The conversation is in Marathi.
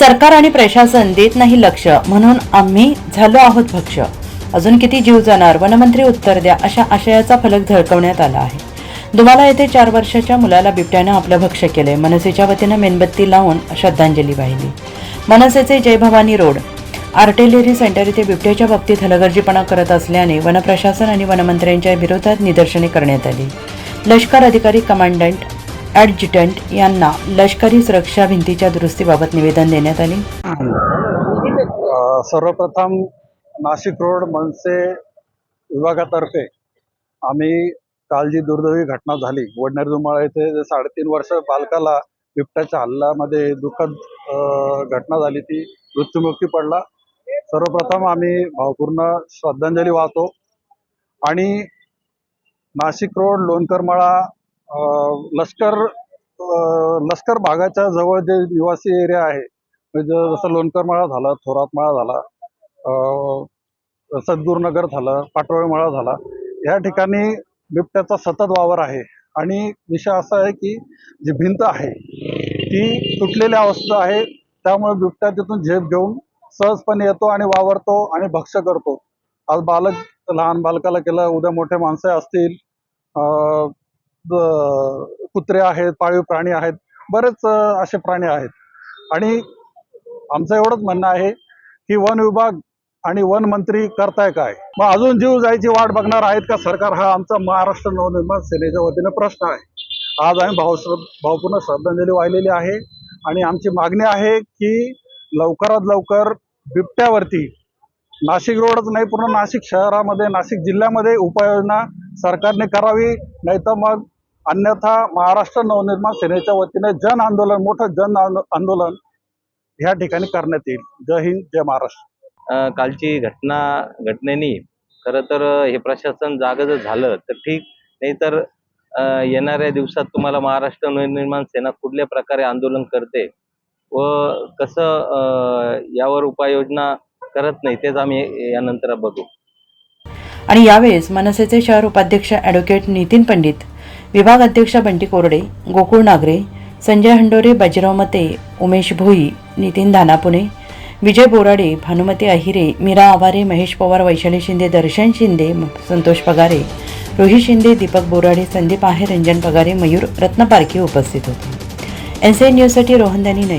सरकार आणि प्रशासन देत नाही लक्ष म्हणून आम्ही झालो आहोत भक्ष. अजून किती जीव जाणार? वनमंत्री उत्तर द्या अशा आशयाचा फलक झळकवण्यात आला आहे. दुमाला येथे चार वर्षाच्या मुलाला बिबट्यानं आपलं भक्ष केले मनसेच्या वतीनं मेणबत्ती लावून श्रद्धांजली वाहिली. मनसेचे Jai Bhavani road. Artillery centre येथे बिबट्याच्या बाबतीत हलगर्जीपणा करत असल्याने वनप्रशासन आणि वनमंत्र्यांच्या विरोधात निदर्शने करण्यात आली. लष्कर अधिकारी कमांडंट ॲडजिटंट यांना लष्करी सुरक्षा भिंतीच्या दुरुस्तीबाबत निवेदन देण्यात आले. सर्वप्रथम नाशिक रोड मनसे विभागातर्फे आम्ही काल जी दुर्दैवी घटना झाली वडनेर दुमाळा येथे जे साडेतीन वर्ष बालकाला बिबट्याच्या हल्ल्यामध्ये दुःखद घटना झाली ती मृत्युमुखी पडला. सर्वप्रथम आम्ही भावपूर्ण श्रद्धांजली वाहतो. आणि नाशिक रोड लोणकरमाळा अ, लष्कर लष्कर भागाच्या जवळ जे निवासी एरिया आहे म्हणजे जसं लोणकरमाळा झाला थोरातमाळा झाला सद्गुरुनगर झालं पाटोळेमाळा झाला या ठिकाणी बिबट्याचा सतत वावर आहे. आणि विषय असा आहे की जी भिंत आहे ती तुटलेल्या अवस्थेत आहे त्यामुळे बिबट्या तिथून झेप घेऊन सहजपणे येतो आणि वावरतो आणि भक्ष करतो. आज बालक लहान बालकाला केलं उद्या मोठे माणसं असतील कुत्रे आहेत पाळीव प्राणी आहेत बरेच असे प्राणी आहेत. आणि आमचं एवढंच म्हणणं आहे की वन विभाग आणि वन मंत्री करताय काय? मग अजून जीव जायची वाट बघणार आहेत का सरकार? हा आमचा महाराष्ट्र नवनिर्माण सेनेच्या वतीनं प्रश्न आहे. आज आम्ही भाव भावपूर्ण श्रद्धांजली वाहिलेली आहे आणि आमची मागणी आहे की लवकरात लवकर बिबट्यावरती नाशिक रोडच नाही पूर्ण नाशिक शहरामध्ये नाशिक जिल्ह्यामध्ये उपाययोजना सरकारने करावी नाही तर मग अन्यथा महाराष्ट्र नवनिर्माण सेनेच्या वतीने जन आंदोलन मोठं जन आंदोलन ह्या ठिकाणी करण्यात येईल. जय हिंद जय महाराष्ट्र. कालची घटना घटनेनी खरं तर हे प्रशासन जाग जर झालं तर ठीक. नाहीतर तर येणाऱ्या दिवसात तुम्हाला महाराष्ट्र नवनिर्माण सेना कुठल्या प्रकारे आंदोलन करते व कसं यावर उपाययोजना करत नाही तेच आम्ही यानंतर बघू. आणि यावेळेस मनसेचे शहर उपाध्यक्ष ॲडव्होकेट नितीन पंडित विभाग अध्यक्ष बंटी कोरडे गोकुळ नागरे संजय हंडोरे बाजीराव मते उमेश भोई नितीन धानापुणे विजय बोराडे भानुमती अहिरे मीरा आवारे महेश पवार वैशाली शिंदे दर्शन शिंदे संतोष पगारे रोहित शिंदे दीपक बोराडे संदीप आहे रंजन पगारे मयूर रत्नपारखी उपस्थित होते. एन सी एन न्यूजसाठी रोहनदानी दानी